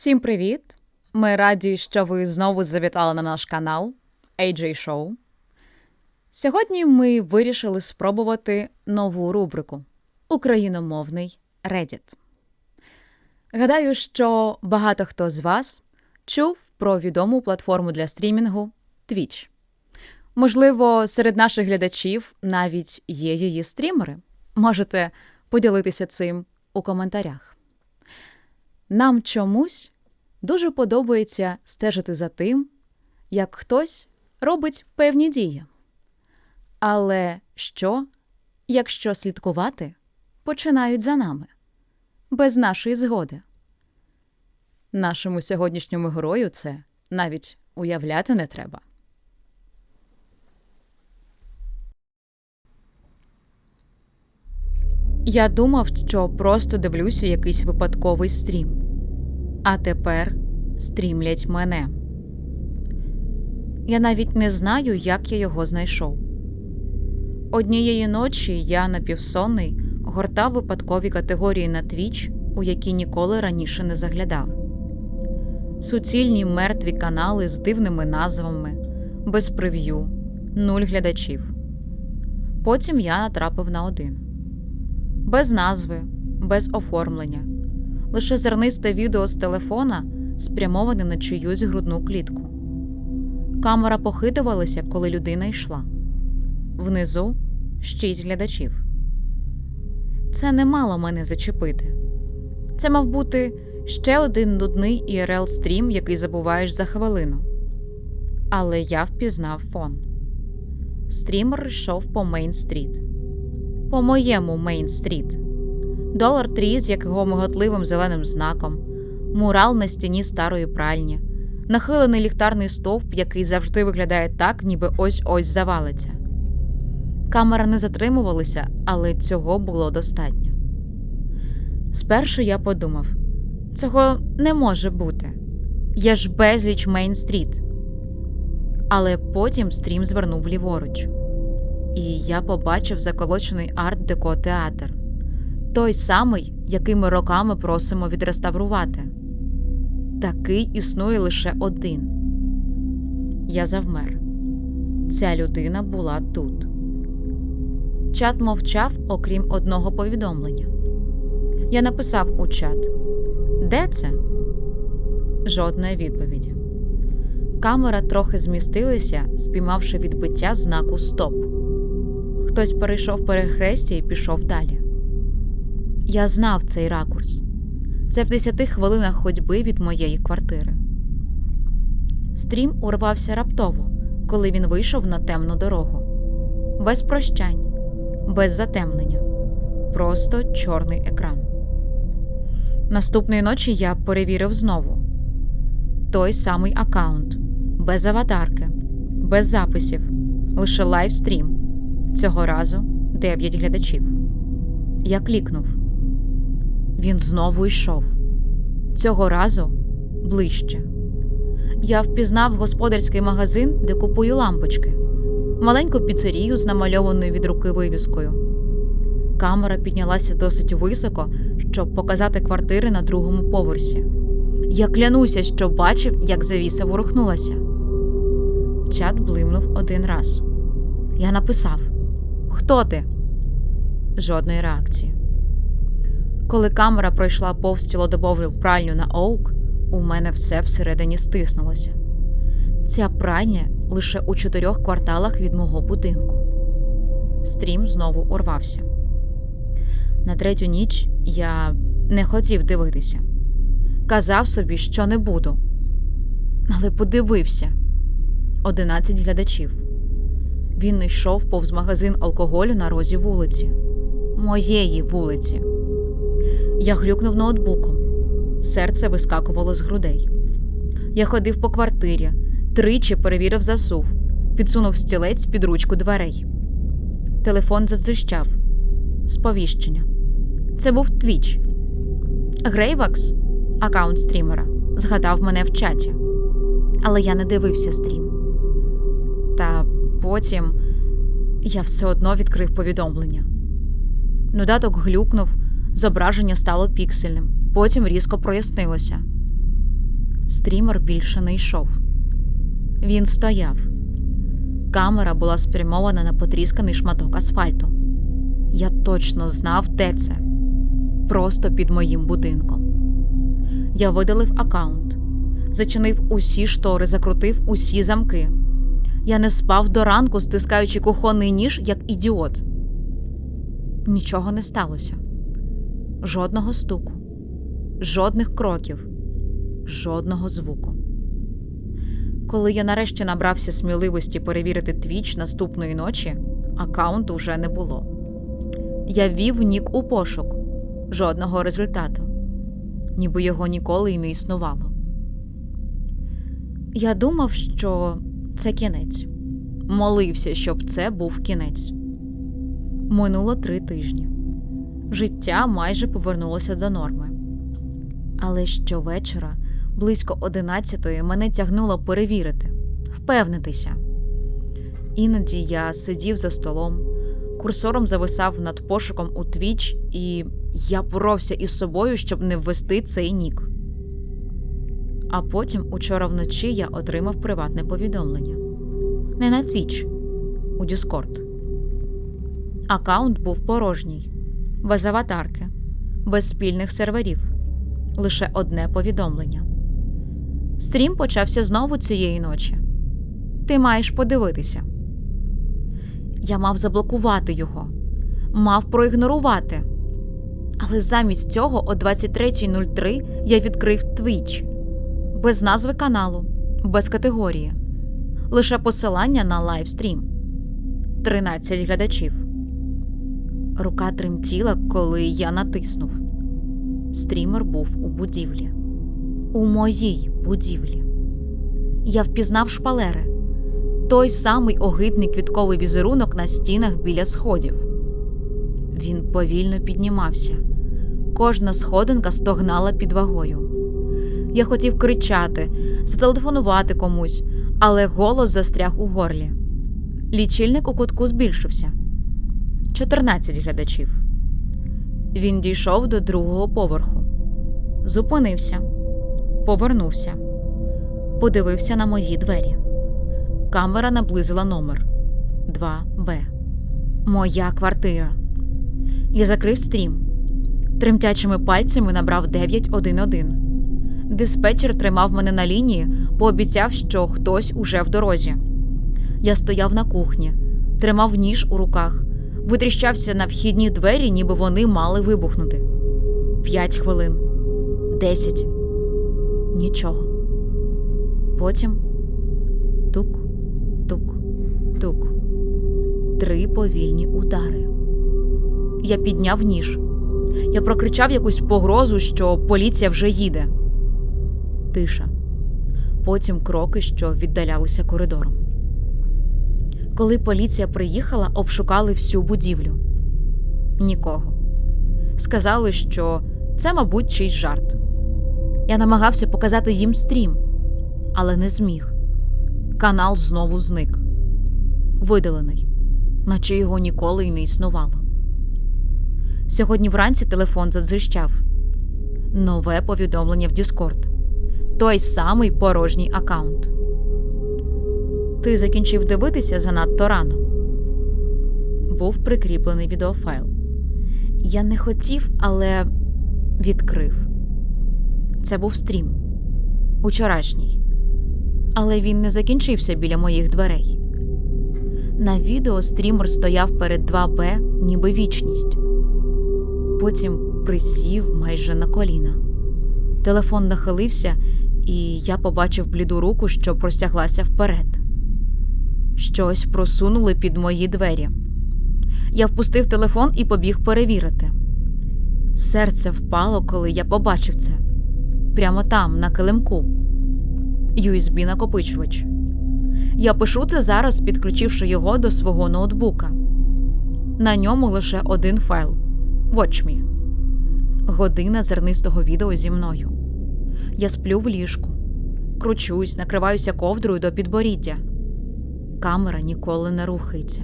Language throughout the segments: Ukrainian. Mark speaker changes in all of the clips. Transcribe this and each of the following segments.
Speaker 1: Всім привіт! Ми раді, що ви знову завітали на наш канал AJ Show. Сьогодні ми вирішили спробувати нову рубрику Україномовний Reddit. Гадаю, що багато хто з вас чув про відому платформу для стрімінгу Twitch. Можливо, серед наших глядачів навіть є її стрімери. Можете поділитися цим у коментарях. Нам чомусь дуже подобається стежити за тим, як хтось робить певні дії. Але що, якщо слідкувати починають за нами без нашої згоди? Нашому сьогоднішньому герою це навіть уявляти не треба. Я думав, що просто дивлюся якийсь випадковий стрім. А тепер стрімлять мене. Я навіть не знаю, як я його знайшов. Однієї ночі я напівсонний гортав випадкові категорії на Twitch, у які ніколи раніше не заглядав. Суцільні мертві канали з дивними назвами, без прев'ю, нуль глядачів. Потім я натрапив на один без назви, без оформлення, лише зернисте відео з телефона спрямоване на чиюсь грудну клітку. Камера похитувалася, коли людина йшла. Внизу шість глядачів. Це не мало мене зачепити. Це мав бути ще один нудний ірл стрім, який забуваєш за хвилину. Але я впізнав фон. Стрімер йшов по Мейн-стріт по моєму Мейн-стріт. Долар трі з якого миготливим зеленим знаком, мурал на стіні старої пральні, нахилений ліхтарний стовп, який завжди виглядає так, ніби ось ось завалиться. Камера не затримувалася, але цього було достатньо. Спершу я подумав цього не може бути. Є ж безліч Мейн-стріт. Але потім стрім звернув ліворуч і я побачив заколочений арт-деко театр той самий, який ми роками просимо відреставрувати. Такий існує лише один. Я завмер. Ця людина була тут. Чат мовчав, окрім одного повідомлення. Я написав у чат: Де це? Жодної відповіді. Камера трохи змістилася, спіймавши відбиття знаку Стоп. Хтось перейшов перехрестя і пішов далі. Я знав цей ракурс. Це в десяти хвилинах ходьби від моєї квартири. Стрім урвався раптово, коли він вийшов на темну дорогу. Без прощань, без затемнення, просто чорний екран. Наступної ночі я перевірив знову той самий аккаунт, без аватарки, без записів, лише лайвстрім. Цього разу дев'ять глядачів. Я клікнув. Він знову йшов. Цього разу ближче. Я впізнав господарський магазин, де купую лампочки, маленьку піцерію з намальованою від руки вивіскою. Камера піднялася досить високо, щоб показати квартири на другому поверсі. Я клянуся, що бачив, як завіса ворухнулася. Чат блимнув один раз. Я написав. Хто ти? Жодної реакції. Коли камера пройшла повз цілодобову пральню на оук, у мене все всередині стиснулося. Ця пральня лише у чотирьох кварталах від мого будинку. Стрім знову урвався. На третю ніч я не хотів дивитися. Казав собі, що не буду. Але подивився одинадцять глядачів. Він йшов повз магазин алкоголю на розі вулиці, моєї вулиці. Я грюкнув ноутбуком. Серце вискакувало з грудей. Я ходив по квартирі, тричі перевірив засув, підсунув стілець під ручку дверей. Телефон зазищав. Сповіщення. Це був твіч. Грейвакс, аккаунт стрімера, згадав мене в чаті. Але я не дивився стрім. Та Потім я все одно відкрив повідомлення. Додаток глюкнув, зображення стало піксельним, потім різко прояснилося. Стрімер більше не йшов. Він стояв. Камера була спрямована на потрісканий шматок асфальту. Я точно знав, де це. Просто під моїм будинком. Я видалив аккаунт, зачинив усі штори, закрутив усі замки. Я не спав до ранку, стискаючи кухонний ніж, як ідіот. Нічого не сталося. Жодного стуку, жодних кроків, жодного звуку. Коли я нарешті набрався сміливості перевірити твіч наступної ночі, аккаунту вже не було. Я ввів нік у пошук, жодного результату, ніби його ніколи й не існувало. Я думав, що це кінець. Молився, щоб це був кінець. Минуло три тижні. Життя майже повернулося до норми. Але щовечора, близько одинадцятої, мене тягнуло перевірити, впевнитися. Іноді я сидів за столом, курсором зависав над пошуком у твіч, і я боровся із собою, щоб не ввести цей нік. А потім, учора вночі, я отримав приватне повідомлення. Не на Twitch, у Discord. Аккаунт був порожній, без аватарки, без спільних серверів, лише одне повідомлення. Стрім почався знову цієї ночі. Ти маєш подивитися. Я мав заблокувати його, мав проігнорувати. Але замість цього о 23.03 я відкрив Twitch. без назви каналу, без категорії, лише посилання на лайвстрім. 13 глядачів. Рука тремтіла, коли я натиснув. Стрімер був у будівлі, у моїй будівлі. Я впізнав шпалери, той самий огидний квітковий візерунок на стінах біля сходів. Він повільно піднімався. Кожна сходинка стогнала під вагою. Я хотів кричати, зателефонувати комусь, але голос застряг у горлі. Лічильник у кутку збільшився 14 глядачів. Він дійшов до другого поверху, зупинився, повернувся, подивився на мої двері. Камера наблизила номер 2Б. Моя квартира. Я закрив стрім. Тремтячими пальцями набрав 911. Диспетчер тримав мене на лінії, пообіцяв, що хтось уже в дорозі. Я стояв на кухні, тримав ніж у руках, витріщався на вхідні двері, ніби вони мали вибухнути. П'ять хвилин, десять. Нічого. Потім тук, тук, тук. Три повільні удари. Я підняв ніж. Я прокричав якусь погрозу, що поліція вже їде. Тиша. Потім кроки, що віддалялися коридором. Коли поліція приїхала, обшукали всю будівлю. Нікого. Сказали, що це, мабуть, чийсь жарт. Я намагався показати їм стрім, але не зміг. Канал знову зник. Видалений, наче його ніколи й не існувало. Сьогодні вранці телефон задзищав. Нове повідомлення в Discord. Той самий порожній аккаунт. Ти закінчив дивитися занадто рано. Був прикріплений відеофайл. Я не хотів, але відкрив. Це був стрім. Учорашній. Але він не закінчився біля моїх дверей. На відео стрімер стояв перед 2Б, ніби вічність. Потім присів майже на коліна. Телефон нахилився, і я побачив бліду руку, що простяглася вперед. Щось просунули під мої двері. Я впустив телефон і побіг перевірити. Серце впало, коли я побачив це прямо там, на килимку. USB накопичувач. Я пишу це зараз, підключивши його до свого ноутбука. На ньому лише один файл Watch Me. Година зернистого відео зі мною. Я сплю в ліжку, кручусь, накриваюся ковдрою до підборіддя. Камера ніколи не рухається,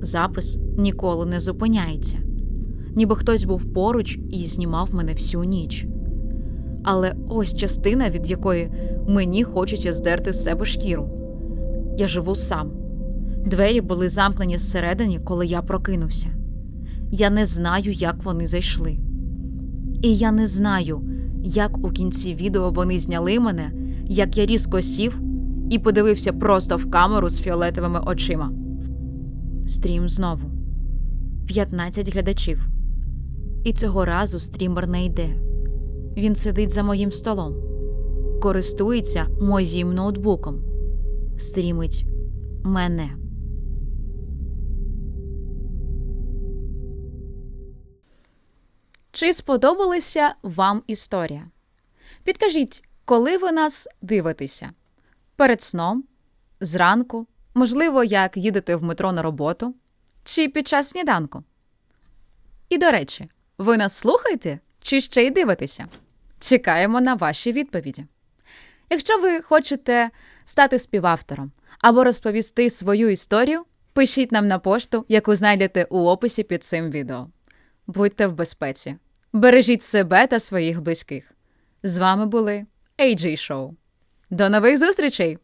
Speaker 1: запис ніколи не зупиняється, ніби хтось був поруч і знімав мене всю ніч. Але ось частина, від якої мені хочеться здерти з себе шкіру. Я живу сам. Двері були замкнені зсередині, коли я прокинувся. Я не знаю, як вони зайшли. І я не знаю, як у кінці відео вони зняли мене, як я різко сів і подивився просто в камеру з фіолетовими очима. Стрім знову 15 глядачів. І цього разу стрімер не йде. Він сидить за моїм столом, користується моїм ноутбуком, стрімить мене. Чи сподобалася вам історія? Підкажіть, коли ви нас дивитеся? Перед сном, зранку, можливо, як їдете в метро на роботу, чи під час сніданку? І до речі, ви нас слухаєте чи ще й дивитеся? Чекаємо на ваші відповіді. Якщо ви хочете стати співавтором або розповісти свою історію, пишіть нам на пошту, яку знайдете у описі під цим відео. Будьте в безпеці, бережіть себе та своїх близьких. З вами були AJ Show. До нових зустрічей!